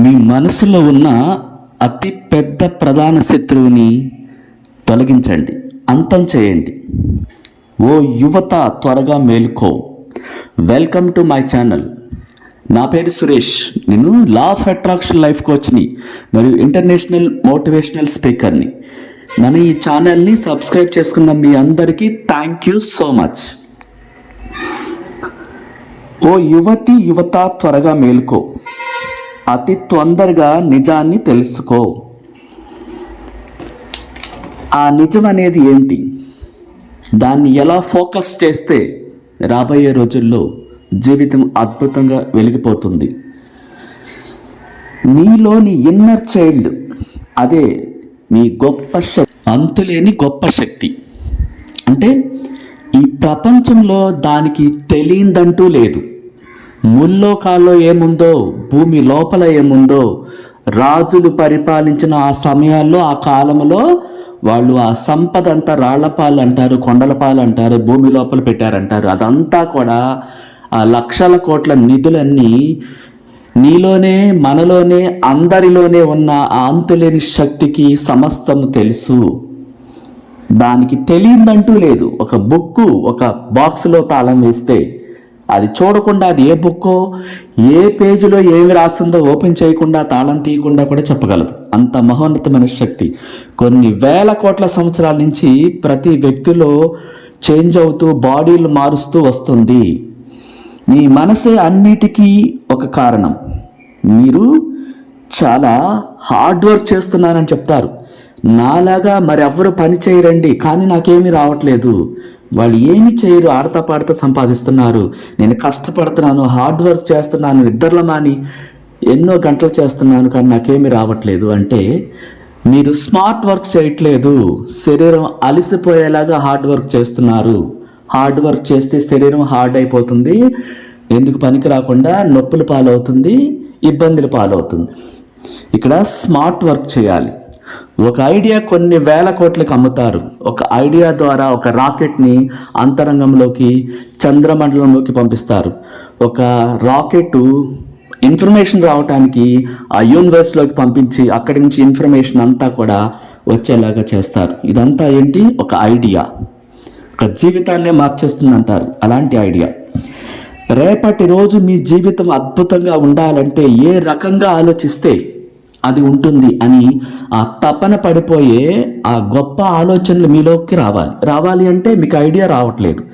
మీ మనసులో ఉన్న అతి పెద్ద ప్రధాన శత్రువుని తొలగించండి అంతం చేయండి. ఓ యువత త్వరగా మేలుకో. వెల్కమ్ టు మై ఛానల్ నా పేరు సురేష్. నేను లా ఆఫ్ అట్రాక్షన్ లైఫ్ కోచ్ని మరియు ఇంటర్నేషనల్ మోటివేషనల్ స్పీకర్ని మన ఈ ఛానల్ని సబ్స్క్రైబ్ చేసుకున్న మీ అందరికీ థ్యాంక్ యూ సో మచ్ ఓ యువతి యువత త్వరగా మేలుకో. అతి తొందరగా నిజాన్ని తెలుసుకో. ఆ నిజం అనేది ఏంటి? దాన్ని ఎలా ఫోకస్ చేస్తే రాబోయే రోజుల్లో జీవితం అద్భుతంగా వెలిగిపోతుంది? మీలోని ఇన్నర్ చైల్డ్ అదే మీ గొప్ప శక్తి. అంతులేని గొప్ప శక్తి. అంటే ఈ ప్రపంచంలో దానికి తెలియందంటూ లేదు. ముల్లోకాల్లో ఏముందో భూమి లోపల ఏముందో రాజులు పరిపాలించిన ఆ సమయాల్లో ఆ కాలంలో వాళ్ళు ఆ సంపద అంతా రాళ్ళపాలు అంటారు కొండలపాలు అంటారు భూమి లోపల పెట్టారంటారు. అదంతా కూడా ఆ లక్షల కోట్ల నిధులన్నీ నీలోనే మనలోనే అందరిలోనే ఉన్న ఆ అంతులేని శక్తికి సమస్తము తెలుసు. దానికి తెలియదంటూ లేదు. ఒక బుక్కు ఒక బాక్స్లో తాళం వేస్తే అది చూడకుండా అది ఏ బుక్కో ఏ పేజీలో ఏమి రాస్తుందో ఓపెన్ చేయకుండా తాళం తీయకుండా కూడా చెప్పగలదు. అంత మహోన్నతమైన శక్తి. కొన్ని వేల కోట్ల సంవత్సరాల నుంచి ప్రతి వ్యక్తిలో చేంజ్ అవుతూ బాడీలు మారుస్తూ వస్తుంది. మీ మనసే అన్నిటికీ ఒక కారణం. మీరు చాలా హార్డ్ వర్క్ చేస్తున్నానని చెప్తారు. నాలాగా మరి ఎవ్వరు పని చేయరండి కానీ నాకేమీ రావట్లేదు. వాళ్ళు ఏమి చేయరు ఆడతా పాడతా సంపాదిస్తున్నారు. నేను కష్టపడుతున్నాను హార్డ్ వర్క్ చేస్తున్నాను నిద్రలో మాని ఎన్నో గంటలు చేస్తున్నాను కానీ నాకేమీ రావట్లేదు. అంటే మీరు స్మార్ట్ వర్క్ చేయట్లేదు. శరీరం అలసిపోయేలాగా హార్డ్ వర్క్ చేస్తున్నారు. హార్డ్ వర్క్ చేస్తే శరీరం హార్డ్ అయిపోతుంది. ఎందుకు పనికి రాకుండా నొప్పులు పాలవుతుంది ఇబ్బందులు పాలవుతుంది. ఇక్కడ స్మార్ట్ వర్క్ చేయాలి. ఒక ఐడియా కొన్ని వేల కోట్లకు అమ్ముతారు. ఒక ఐడియా ద్వారా ఒక రాకెట్ని అంతరంగంలోకి చంద్రమండలంలోకి పంపిస్తారు. ఒక రాకెట్ ఇన్ఫర్మేషన్ రావటానికి ఆ యూనివర్స్లోకి పంపించి అక్కడి నుంచి ఇన్ఫర్మేషన్ అంతా కూడా వచ్చేలాగా చేస్తారు. ఇదంతా ఏంటి? ఒక ఐడియా. ఒక జీవితాన్నే మార్చేస్తుంది అంటారు అలాంటి ఐడియా. రేపటి రోజు మీ జీవితం అద్భుతంగా ఉండాలంటే ఏ రకంగా ఆలోచిస్తే అది ఉంటుంది అని ఆ తపన పడిపోయే ఆ గొప్ప ఆలోచనలు మీలోకి రావాలి. రావాలి అంటే మీకు ఐడియా రావట్లేదు.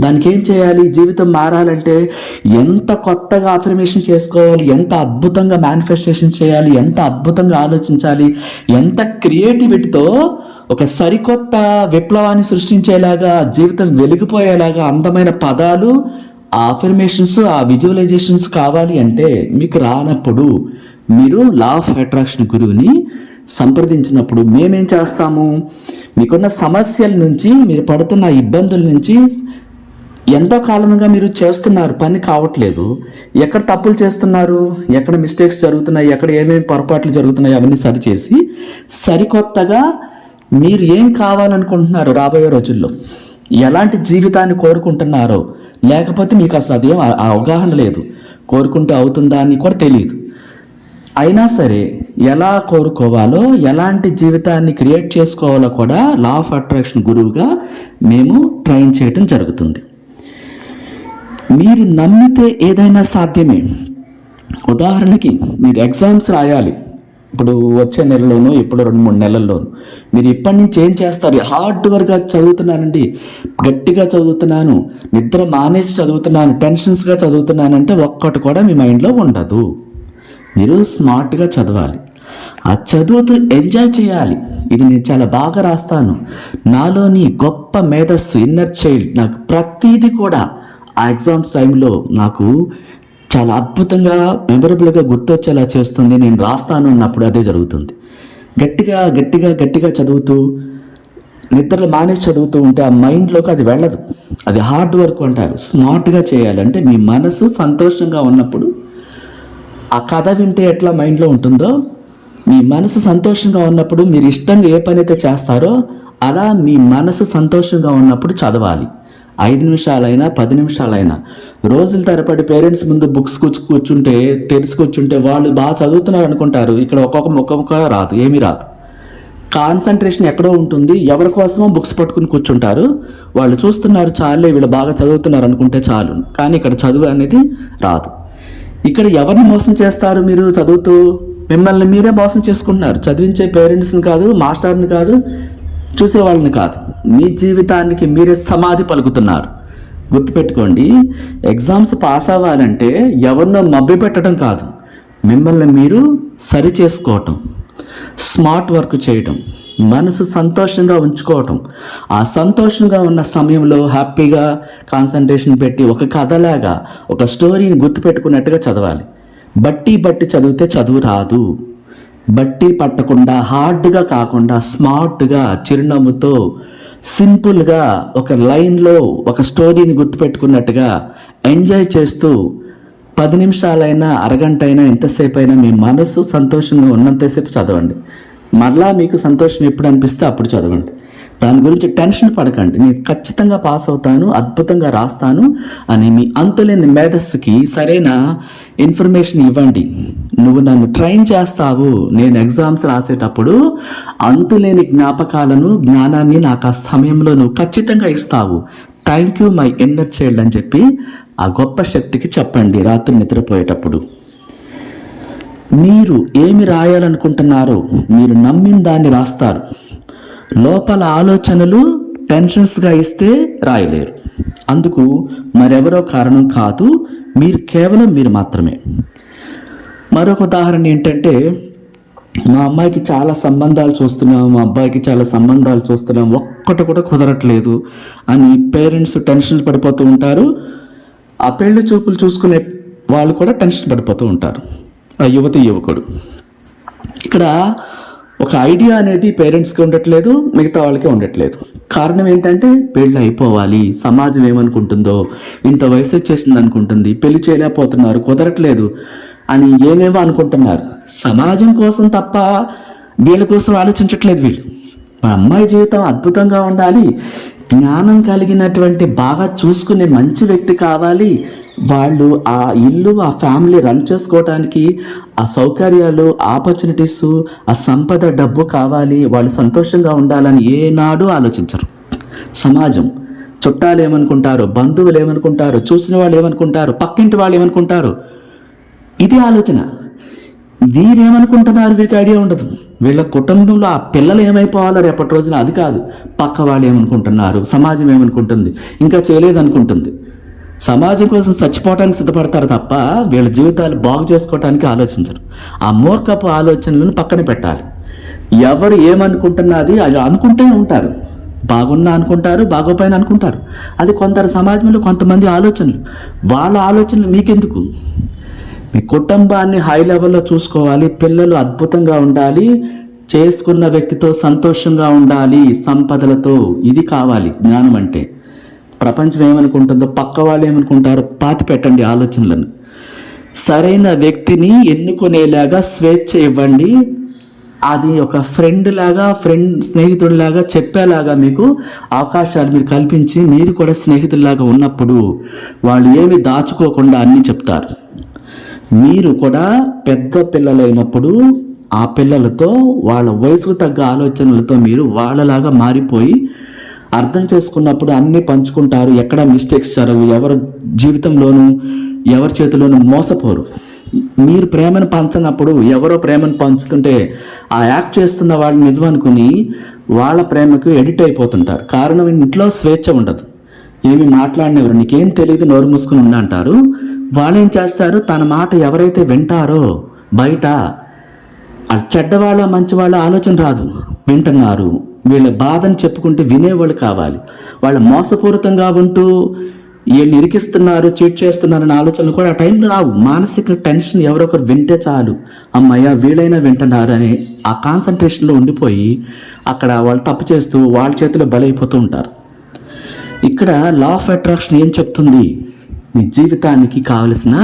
దానికి ఏం చేయాలి? జీవితం మారాలంటే ఎంత కొత్తగా అఫర్మేషన్ చేసుకోవాలి? ఎంత అద్భుతంగా మేనిఫెస్టేషన్ చేయాలి? ఎంత అద్భుతంగా ఆలోచించాలి? ఎంత క్రియేటివిటీతో ఒక సరికొత్త విప్లవాన్ని సృష్టించేలాగా జీవితం వెలిగిపోయేలాగా అందమైన పదాలు ఆ అఫర్మేషన్స్ ఆ విజువలైజేషన్స్ కావాలి అంటే మీకు రానప్పుడు మీరు లా ఆఫ్ అట్రాక్షన్ గురువుని సంప్రదించినప్పుడు మేమేం చేస్తాము? మీకున్న సమస్యల నుంచి మీరు పడుతున్న ఇబ్బందుల నుంచి ఎంతో కాలంగా మీరు చేస్తున్నారు పని కావట్లేదు. ఎక్కడ తప్పులు చేస్తున్నారు? ఎక్కడ మిస్టేక్స్ జరుగుతున్నాయి? ఎక్కడ ఏమేమి పొరపాట్లు జరుగుతున్నాయి? అవన్నీ సరిచేసి సరికొత్తగా మీరు ఏం కావాలనుకుంటున్నారు రాబోయే రోజుల్లో? ఎలాంటి జీవితాన్ని కోరుకుంటున్నారో? లేకపోతే మీకు అసలు అదేం అవగాహన లేదు. కోరుకుంటే అవుతుందా అని కూడా తెలియదు. అయినా సరే ఎలా కోరుకోవాలో ఎలాంటి జీవితాన్ని క్రియేట్ చేసుకోవాలో కూడా లా ఆఫ్ అట్రాక్షన్ గురువుగా మేము ట్రైన్ చేయటం జరుగుతుంది. మీరు నమ్మితే ఏదైనా సాధ్యమే. ఉదాహరణకి మీరు ఎగ్జామ్స్ రాయాలి. ఇప్పుడు వచ్చే నెలలోనూ ఇప్పుడు రెండు మూడు నెలల్లోనూ మీరు ఇప్పటి నుంచి ఏం చేస్తారు? హార్డ్ వర్క్గా చదువుతున్నానండి. గట్టిగా చదువుతున్నాను. నిద్ర మానేసి చదువుతున్నాను. టెన్షన్స్గా చదువుతున్నానంటే ఒక్కటి కూడా మీ మైండ్లో ఉండదు. మీరు స్మార్ట్గా చదవాలి. ఆ చదువుతూ ఎంజాయ్ చేయాలి. ఇది నేను చాలా బాగా రాస్తాను. నాలోని గొప్ప మేధస్సు ఇన్నర్ చైల్డ్ నాకు ప్రతిదీ కూడా ఆ ఎగ్జామ్స్ టైంలో నాకు చాలా అద్భుతంగా మెమరబుల్గా గుర్తొచ్చేలా చేస్తుంది. నేను రాస్తాను అన్నప్పుడు అదే జరుగుతుంది. గట్టిగా గట్టిగా గట్టిగా చదువుతూ నిద్రలు మానేసి చదువుతూ ఉంటే ఆ మైండ్లోకి అది వెళ్ళదు. అది హార్డ్ వర్క్ అంటారు. స్మార్ట్గా చేయాలంటే మీ మనసు సంతోషంగా ఉన్నప్పుడు ఆ కథ వింటే ఎట్లా మైండ్లో ఉంటుందో మీ మనసు సంతోషంగా ఉన్నప్పుడు మీరు ఇష్టంగా ఏ పని అయితే చేస్తారో అలా మీ మనసు సంతోషంగా ఉన్నప్పుడు చదవాలి. ఐదు నిమిషాలైనా పది నిమిషాలైనా. రోజుల తరబడి పేరెంట్స్ ముందు బుక్స్ కూర్చు కూర్చుంటే తెలిసి కూర్చుంటే వాళ్ళు బాగా చదువుతున్నారు అనుకుంటారు. ఇక్కడ ఒక్కొక్క ఒక్కొక్క రాదు ఏమీ రాదు. కాన్సన్ట్రేషన్ ఎక్కడో ఉంటుంది. ఎవరి కోసమో బుక్స్ పట్టుకుని కూర్చుంటారు. వాళ్ళు చూస్తున్నారు చాలే వీళ్ళు బాగా చదువుతున్నారు అనుకుంటే చాలు. కానీ ఇక్కడ చదువు అనేది రాదు. ఇక్కడ ఎవరిని మోసం చేస్తారు మీరు చదువుతూ? మిమ్మల్ని మీరే మోసం చేసుకుంటున్నారు. చదివించే పేరెంట్స్ని కాదు మాస్టర్ని కాదు చూసేవాళ్ళని కాదు. మీ జీవితానికి మీరే సమాధి పలుకుతున్నారు. గుర్తుపెట్టుకోండి ఎగ్జామ్స్ పాస్ అవ్వాలంటే ఎవరినో మభ్య పెట్టడం కాదు. మిమ్మల్ని మీరు సరి చేసుకోవటం స్మార్ట్ వర్క్ చేయటం. మనసు సంతోషంగా ఉంచుకోవటం. ఆ సంతోషంగా ఉన్న సమయంలో హ్యాపీగా కాన్సన్ట్రేషన్ పెట్టి ఒక కథలాగా ఒక స్టోరీని గుర్తుపెట్టుకున్నట్టుగా చదవాలి. బట్టి బట్టి చదివితే చదువు రాదు. బట్టి పట్టకుండా హార్డ్గా కాకుండా స్మార్ట్గా చిరునవ్వుతో సింపుల్గా ఒక లైన్లో ఒక స్టోరీని గుర్తుపెట్టుకున్నట్టుగా ఎంజాయ్ చేస్తూ పది నిమిషాలైనా అరగంట అయినా ఎంతసేపు అయినా మీ మనసు సంతోషంగా ఉన్నంతసేపు చదవండి. మరలా మీకు సంతోషం ఎప్పుడు అనిపిస్తే అప్పుడు చదవండి. దాని గురించి టెన్షన్ పడకండి. నేను ఖచ్చితంగా పాస్ అవుతాను అద్భుతంగా రాస్తాను అని మీ అంతులేని మేధస్సుకి సరైన ఇన్ఫర్మేషన్ ఇవ్వండి. నువ్వు నన్ను ట్రైన్ చేస్తావు. నేను ఎగ్జామ్స్ రాసేటప్పుడు అంతులేని జ్ఞాపకాలను జ్ఞానాన్ని నాకు ఆ సమయంలో నువ్వు ఖచ్చితంగా ఇస్తావు. Thank you my inner child అని చెప్పి ఆ గొప్ప శక్తికి చెప్పండి రాత్రి నిద్రపోయేటప్పుడు. మీరు ఏమి రాయాలనుకుంటున్నారో మీరు నమ్మిన దాన్ని రాస్తారు. లోపల ఆలోచనలు టెన్షన్స్గా ఇస్తే రాయలేరు. అందుకు మరెవరో కారణం కాదు మీరు కేవలం మీరు మాత్రమే. మరొక ఉదాహరణ ఏంటంటే మా అమ్మాయికి చాలా సంబంధాలు చూస్తున్నాం మా అబ్బాయికి చాలా సంబంధాలు చూస్తున్నాం ఒక్కటి కూడా కుదరట్లేదు అని పేరెంట్స్ టెన్షన్ పడిపోతూ ఉంటారు. ఆ పెళ్ళి చూపులు చూసుకునే వాళ్ళు కూడా టెన్షన్ పడిపోతూ ఉంటారు. యువతి యువకుడు. ఇక్కడ ఒక ఐడియా అనేది పేరెంట్స్కి ఉండట్లేదు మిగతా వాళ్ళకి ఉండట్లేదు. కారణం ఏంటంటే పెళ్ళి అయిపోవాలి సమాజం ఏమనుకుంటుందో ఇంత వయసు వచ్చేసింది అనుకుంటుంది పెళ్ళి చేయలేకపోతున్నారు కుదరట్లేదు అని ఏమేమో అనుకుంటున్నారు. సమాజం కోసం తప్ప వీళ్ళ కోసం ఆలోచించట్లేదు వీళ్ళు. మా అమ్మాయి జీవితం అద్భుతంగా ఉండాలి జ్ఞానం కలిగినటువంటి బాగా చూసుకునే మంచి వ్యక్తి కావాలి వాళ్ళు ఆ ఇల్లు ఆ ఫ్యామిలీ రన్ చేసుకోవడానికి ఆ సౌకర్యాలు ఆపర్చునిటీస్ ఆ సంపద డబ్బు కావాలి వాళ్ళు సంతోషంగా ఉండాలని ఏనాడు ఆలోచించరు. సమాజం. చుట్టాలు ఏమనుకుంటారు? బంధువులు ఏమనుకుంటారు? చూసిన వాళ్ళు ఏమనుకుంటారు? పక్కింటి వాళ్ళు ఏమనుకుంటారు? ఇది ఆలోచన. వీరేమనుకుంటున్నారు? వీరికి ఐడియా ఉండదు. వీళ్ళ కుటుంబంలో ఆ పిల్లలు ఏమైపోవాలో రేపటి రోజున అది కాదు. పక్క వాళ్ళు ఏమనుకుంటున్నారు? సమాజం ఏమనుకుంటుంది? ఇంకా చేయలేదనుకుంటుంది. సమాజం కోసం చచ్చిపోవడానికి సిద్ధపడతారు తప్ప వీళ్ళ జీవితాలు బాగు చేసుకోవటానికి ఆలోచించరు. ఆ మూర్ఖపు ఆలోచనలను పక్కన పెట్టాలి. ఎవరు ఏమనుకుంటున్నది అది అనుకుంటూనే ఉంటారు. బాగున్నా అనుకుంటారు బాగోపోయిన అనుకుంటారు. అది కొందరు సమాజంలో కొంతమంది ఆలోచనలు. వాళ్ళ ఆలోచనలు మీకెందుకు? మీ కుటుంబాన్ని హై లెవెల్లో చూసుకోవాలి పిల్లలు అద్భుతంగా ఉండాలి చేసుకున్న వ్యక్తితో సంతోషంగా ఉండాలి సంపదలతో ఇది కావాలి జ్ఞానం అంటే. ప్రపంచం ఏమనుకుంటుందో పక్క వాళ్ళు ఏమనుకుంటారో పాతి పెట్టండి ఆలోచనలను. సరైన వ్యక్తిని ఎన్నుకునేలాగా స్వేచ్ఛ ఇవ్వండి. అది ఒక ఫ్రెండ్ లాగా ఫ్రెండ్ స్నేహితుడిలాగా చెప్పేలాగా మీకు అవకాశాలు మీరు కల్పించి మీరు కూడా స్నేహితుల్లాగా ఉన్నప్పుడు వాళ్ళు ఏమి దాచుకోకుండా అన్నీ చెప్తారు. మీరు కూడా పెద్ద పిల్లలైనప్పుడు ఆ పిల్లలతో వాళ్ళ వయసుకు తగ్గ ఆలోచనలతో మీరు వాళ్ళలాగా మారిపోయి అర్థం చేసుకున్నప్పుడు అన్నీ పంచుకుంటారు. ఎక్కడ మిస్టేక్స్ జరగవు. ఎవరి జీవితంలోనూ ఎవరి చేతిలోనూ మోసపోరు. మీరు ప్రేమను పంచనప్పుడు ఎవరో ప్రేమను పంచుతుంటే ఆ యాక్ట్ చేస్తున్న వాళ్ళు నిజం అనుకుని వాళ్ళ ప్రేమకు ఎడిట్ అయిపోతుంటారు. కారణం ఇంట్లో స్వేచ్ఛ ఉండదు. ఏమి మాట్లాడినవారు నీకేం తెలియదు నోరు మూసుకుని ఉండి అంటారు. వాళ్ళు ఏం చేస్తారు? తన మాట ఎవరైతే వింటారో బయట ఆ చెడ్డవాళ్ళ మంచివాళ్ళ ఆలోచన రాదు. వింటున్నారు. వీళ్ళ బాధను చెప్పుకుంటే వినేవాళ్ళు కావాలి. వాళ్ళ మోసపూరితంగా ఉంటూ వీళ్ళు ఇరికిస్తున్నారు చీట్ చేస్తున్నారు అనే ఆలోచనలు కూడా ఆ టైంలో రావు. మానసిక టెన్షన్ ఎవరొకరు వింటే చాలు. అమ్మయ్య వీళ్ళైనా వింటున్నారు అని ఆ కాన్సన్ట్రేషన్లో ఉండిపోయి అక్కడ వాళ్ళు తప్పు చేస్తూ వాళ్ళ చేతిలో బలైపోతూ ఉంటారు. ఇక్కడ లా ఆఫ్ అట్రాక్షన్ ఏం చెప్తుంది? మీ జీవితానికి కావలసిన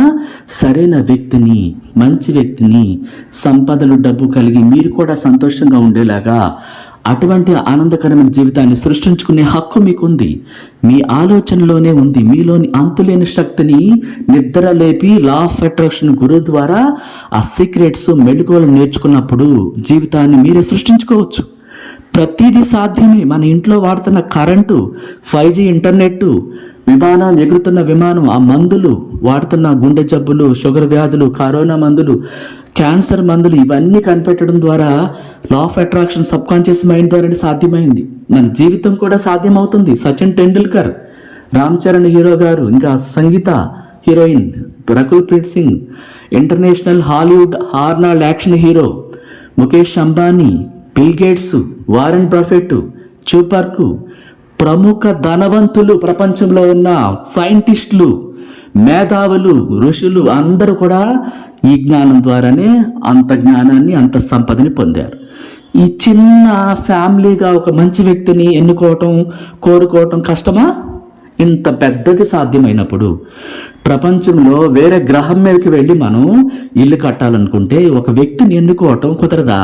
సరైన వ్యక్తిని మంచి వ్యక్తిని సంపదలు డబ్బు కలిగి మీరు కూడా సంతోషంగా ఉండేలాగా అటువంటి ఆనందకరమైన జీవితాన్ని సృష్టించుకునే హక్కు మీకుంది. మీ ఆలోచనలోనే ఉంది. మీలోని అంతులేని శక్తిని నిద్ర లేపి లా ఆఫ్ అట్రాక్షన్ గురువు ద్వారా ఆ సీక్రెట్స్ మెళుకువలు నేర్చుకున్నప్పుడు జీవితాన్ని మీరే సృష్టించుకోవచ్చు. ప్రతిదీ సాధ్యమే. మన ఇంట్లో వాడుతున్న కరెంటు ఫైవ్ జీ ఇంటర్నెట్ విమానం ఎగురుతున్న విమానం ఆ మందులు వాడుతున్న గుండె జబ్బులు షుగర్ వ్యాధులు కరోనా మందులు క్యాన్సర్ మందులు ఇవన్నీ కనిపెట్టడం ద్వారా law of attraction subconscious mind ద్వారా సాధ్యమైంది. మన జీవితం కూడా సాధ్యమవుతుంది. సచిన్ టెండూల్కర్ రామ్ చరణ్ హీరో గారు ఇంకా సంగీత heroine Rakul Preet Singh international Hollywood Arnold action hero Mukesh Ambani Bill Gates Warren Buffett చూపార్కు ప్రముఖ ధనవంతులు ప్రపంచంలో ఉన్న సైంటిస్టులు మేధావులు ఋషులు అందరూ కూడా ఈ జ్ఞానం ద్వారానే అంత జ్ఞానాన్ని అంత సంపదని పొందారు. ఈ చిన్న ఫ్యామిలీగా ఒక మంచి వ్యక్తిని ఎన్నుకోవటం కోరుకోవటం కష్టమా? ఇంత పెద్దది సాధ్యమైనప్పుడు ప్రపంచంలో వేరే గ్రహం మీదకి వెళ్ళి మనం ఇల్లు కట్టాలనుకుంటే ఒక వ్యక్తిని ఎన్నుకోవటం కుదరదా?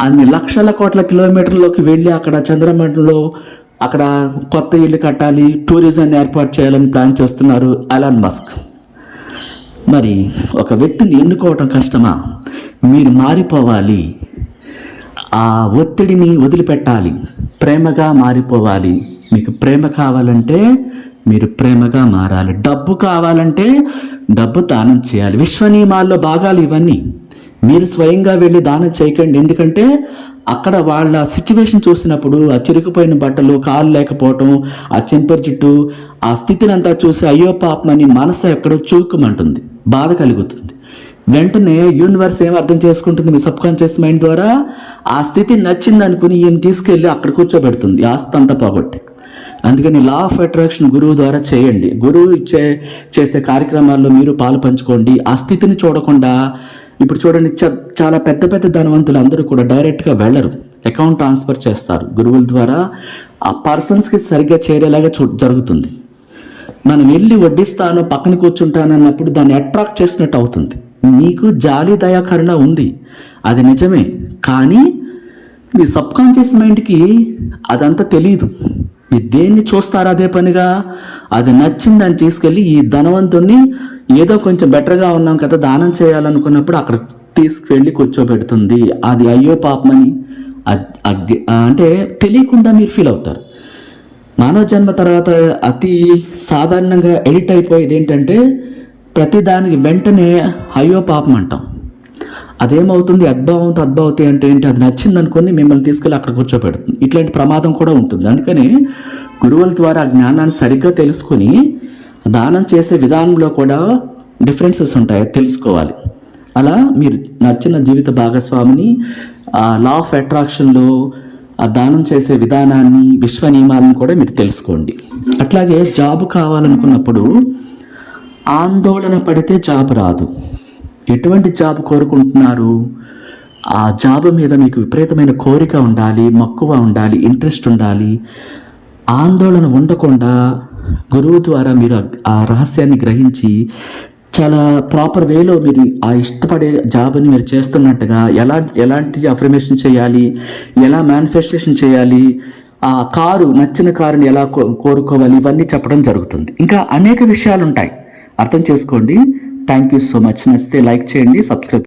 అన్ని లక్షల కోట్ల కిలోమీటర్లోకి వెళ్ళి అక్కడ చంద్రమండలో అక్కడ కొత్త ఇల్లు కట్టాలి టూరిజం ఏర్పాటు చేయాలని ప్లాన్ చేస్తున్నారు అలాన్ మస్క్ మరి ఒక వ్యక్తిని ఎన్నుకోవటం కష్టమా? మీరు మారిపోవాలి. ఆ ఒత్తిడిని వదిలిపెట్టాలి. ప్రేమగా మారిపోవాలి. మీకు ప్రేమ కావాలంటే మీరు ప్రేమగా మారాలి. డబ్బు కావాలంటే డబ్బు దానం చేయాలి. విశ్వనియమాల్లో భాగాలు ఇవన్నీ. మీరు స్వయంగా వెళ్ళి దానం చేయకండి. ఎందుకంటే అక్కడ వాళ్ళ సిచ్యువేషన్ చూసినప్పుడు ఆ చిరిగిపోయిన బట్టలు కాలు లేకపోవటం ఆ చెంపర్ జుట్టు ఆ స్థితిని అంతా చూసి అయ్యో పాపమని మనసు ఎక్కడో చూకమంటుంది. బాధ కలుగుతుంది. వెంటనే యూనివర్స్ ఏం అర్థం చేసుకుంటుంది? మీ సబ్ కాన్షియస్ మైండ్ ద్వారా ఆ స్థితి నచ్చింది అనుకుని ఈయన తీసుకెళ్ళి అక్కడ కూర్చోబెడుతుంది. ఆస్తి అంతా పోగొట్టి. అందుకని లా ఆఫ్ అట్రాక్షన్ గురువు ద్వారా చేయండి. గురువు ఇచ్చే చేసే కార్యక్రమాల్లో మీరు పాలు పంచుకోండి. ఆ స్థితిని చూడకుండా ఇప్పుడు చూడండి చ- చాలా పెద్ద పెద్ద ధనవంతులు అందరూ కూడా డైరెక్ట్గా వెళ్ళరు. అకౌంట్ ట్రాన్స్ఫర్ చేస్తారు. గురువుల ద్వారా ఆ పర్సన్స్కి సరిగ్గా చేరేలాగా చూ జరుగుతుంది. మనం వెళ్ళి వడ్డిస్తాను పక్కన కూర్చుంటానన్నప్పుడు దాన్ని అట్రాక్ట్ చేసినట్టు అవుతుంది. నీకు జాలి దయాకరణ ఉంది. అది నిజమే. కానీ మీ సబ్ కాన్షియస్ మైండ్కి అదంతా తెలియదు మీరు దేన్ని చూస్తారా అదే పనిగా? అది నచ్చిందని తీసుకెళ్ళి ఈ ధనవంతుణ్ణి ఏదో కొంచెం బెటర్గా ఉన్నాం కదా దానం చేయాలనుకున్నప్పుడు అక్కడ తీసుకువెళ్ళి కూర్చోబెడుతుంది. అది అయ్యో పాపమని అంటే తెలియకుండా మీరు ఫీల్ అవుతారు. మానవ జన్మ తర్వాత అతి సాధారణంగా ఎడిట్ అయిపోయేది ఏంటంటే ప్రతి దానికి వెంటనే అయ్యో పాపం అంటాం. అదేమవుతుంది? అద్భావంతో అద్భావతి అంటే ఏంటి? అది నచ్చింది అనుకుని మిమ్మల్ని తీసుకెళ్ళి అక్కడ కూర్చోబెడుతుంది. ఇట్లాంటి ప్రమాదం కూడా ఉంటుంది. అందుకని గురువుల ద్వారా జ్ఞానాన్ని సరిగ్గా తెలుసుకుని దానం చేసే విధానంలో కూడా డిఫరెన్సెస్ ఉంటాయి తెలుసుకోవాలి. అలా మీరు నచ్చిన జీవిత భాగస్వామిని ఆ లా ఆఫ్ అట్రాక్షన్లో ఆ దానం చేసే విధానాన్ని విశ్వ నియమాలను కూడా మీరు తెలుసుకోండి. అట్లాగే జాబ్ కావాలనుకున్నప్పుడు ఆందోళన పడితే జాబ్ రాదు. ఎటువంటి జాబ్ కోరుకుంటున్నారు? ఆ జాబ్ మీద మీకు విపరీతమైన కోరిక ఉండాలి మక్కువ ఉండాలి ఇంట్రెస్ట్ ఉండాలి. ఆందోళన ఉండకుండా గురువు ద్వారా మీరు ఆ- రహస్యాన్ని గ్రహించి చాలా ప్రాపర్ వేలో మీరు ఆ ఇష్టపడే జాబ్ని మీరు చేస్తున్నట్టుగా ఎలా ఎలాంటి అఫర్మేషన్ చేయాలి ఎలా మేనిఫెస్టేషన్ చేయాలి ఆ కారు నచ్చిన కారుని ఎలా కో- కోరుకోవాలి ఇవన్నీ చెప్పడం జరుగుతుంది. ఇంకా అనేక విషయాలు ఉంటాయి అర్థం చేసుకోండి. థ్యాంక్ యూ సో మచ్ నచ్చితే లైక్ చేయండి సబ్స్క్రైబ్